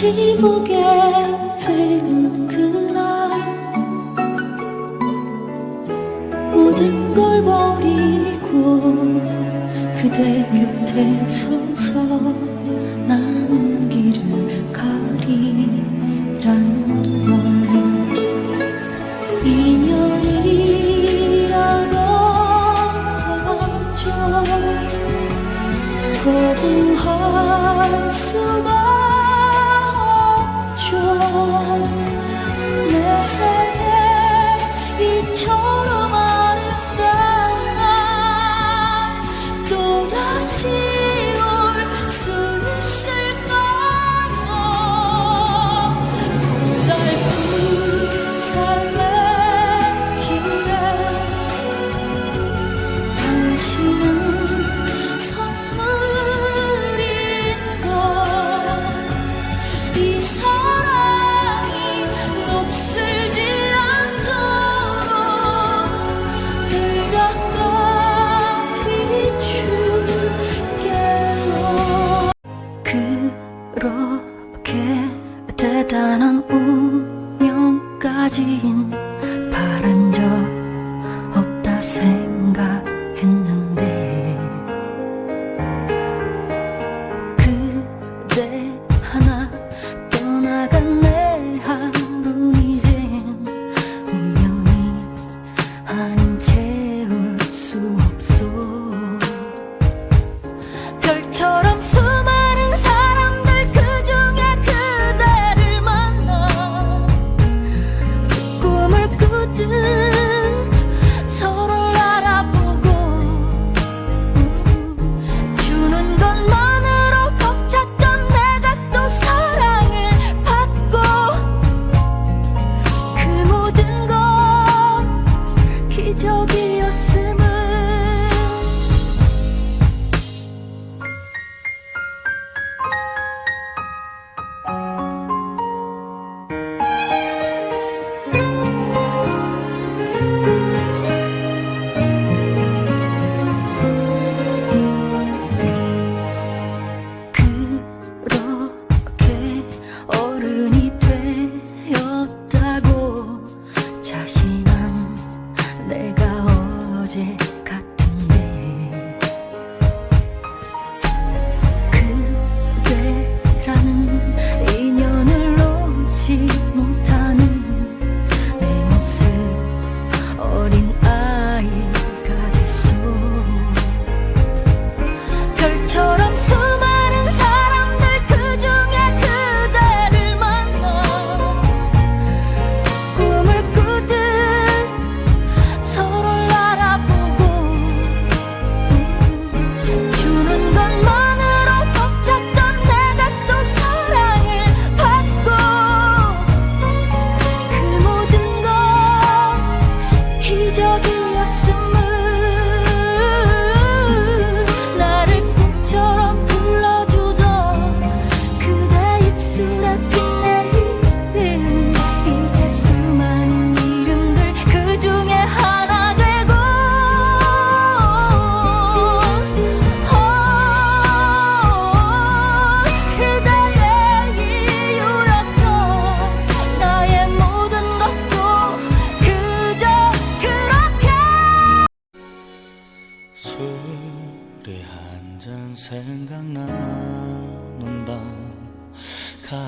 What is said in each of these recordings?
지옥에 Oh.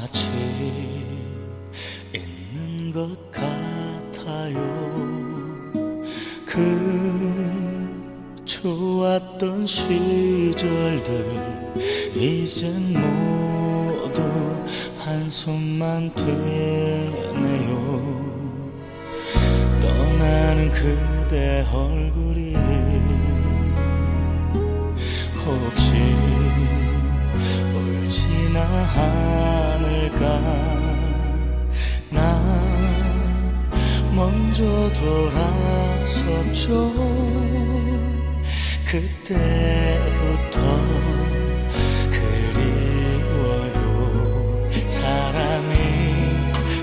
하체 있는 것 같아요. 그 좋았던 시절들 이젠 모두 한손만 되네요. 떠나는 그대 얼굴이 멈춰. 그때부터 그리워요. 사람이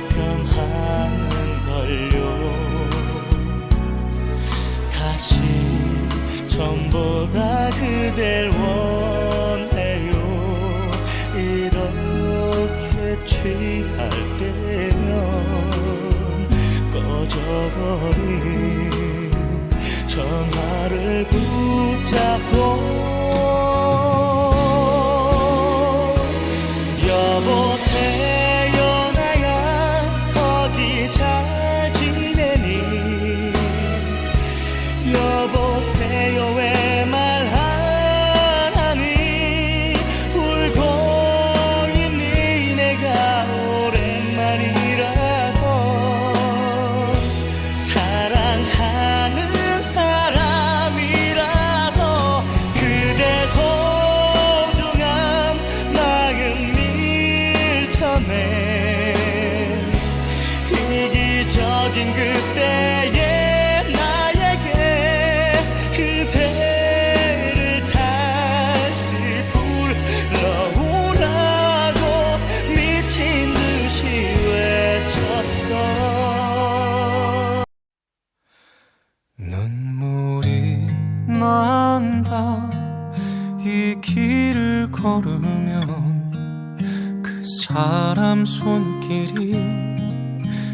변하는 걸요. 다시 전보다 그댈 원해요. 이렇게 취할 때면 꺼져버린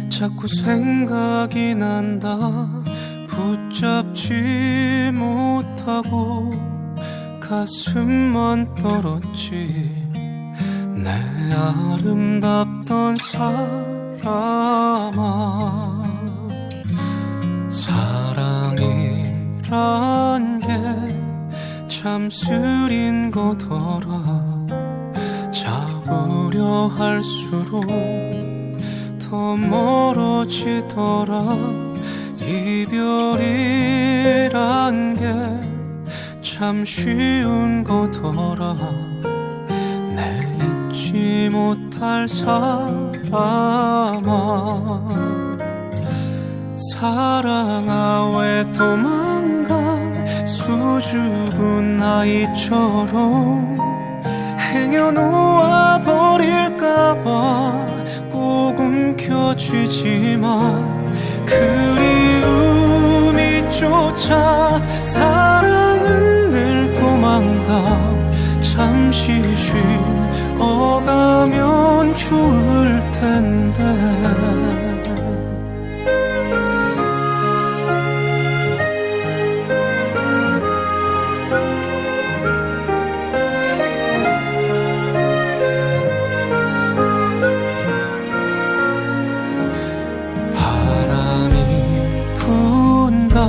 자꾸 생각이 난다. 붙잡지 못하고 가슴만 떨었지. 내 아름답던 사람아 사랑이란 게 참 쓰린 거더라. 잡으려 할수록 더 멀어지더라. 이별이란 게 참 쉬운 거더라. 내 잊지 못할 사람아. 사랑아 왜 도망가 수줍은 아이처럼 행여 놓아 버릴까봐. 꼭 움켜쥐지만 그리움이 쫓아 사랑은 늘 도망가. 잠시 쉬어가면 좋을 텐데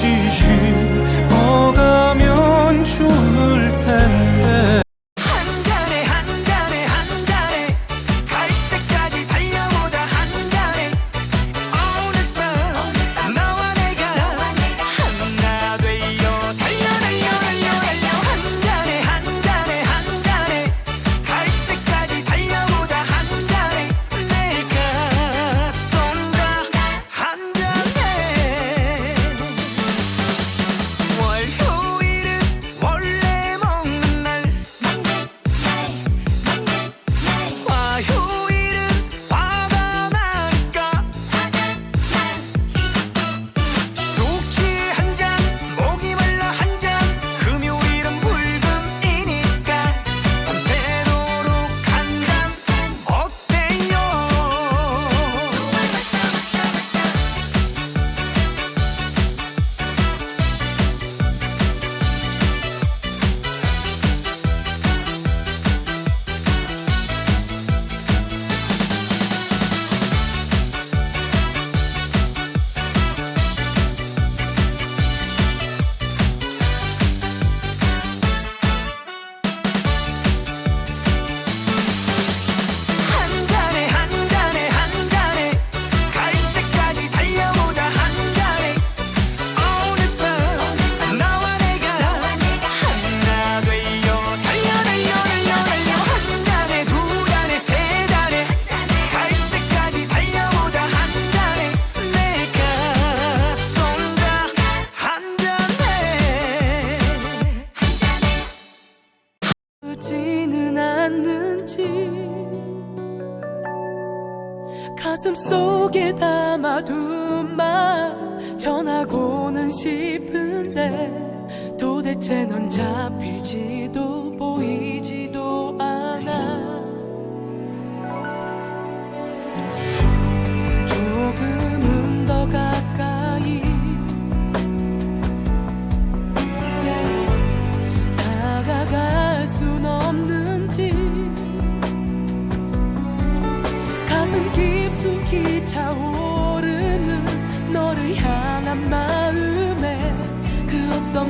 잠시 속에 담아둔 말 전하고는 싶은데 도대체 넌 잡히지도 보이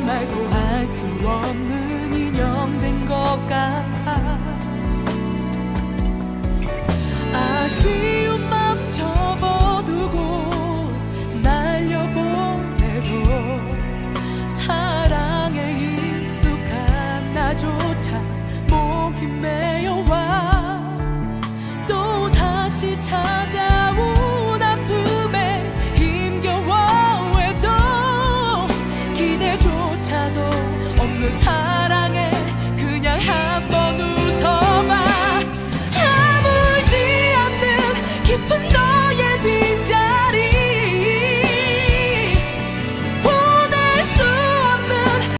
말도 할수 없는 인형 된 것 같아. 아쉬운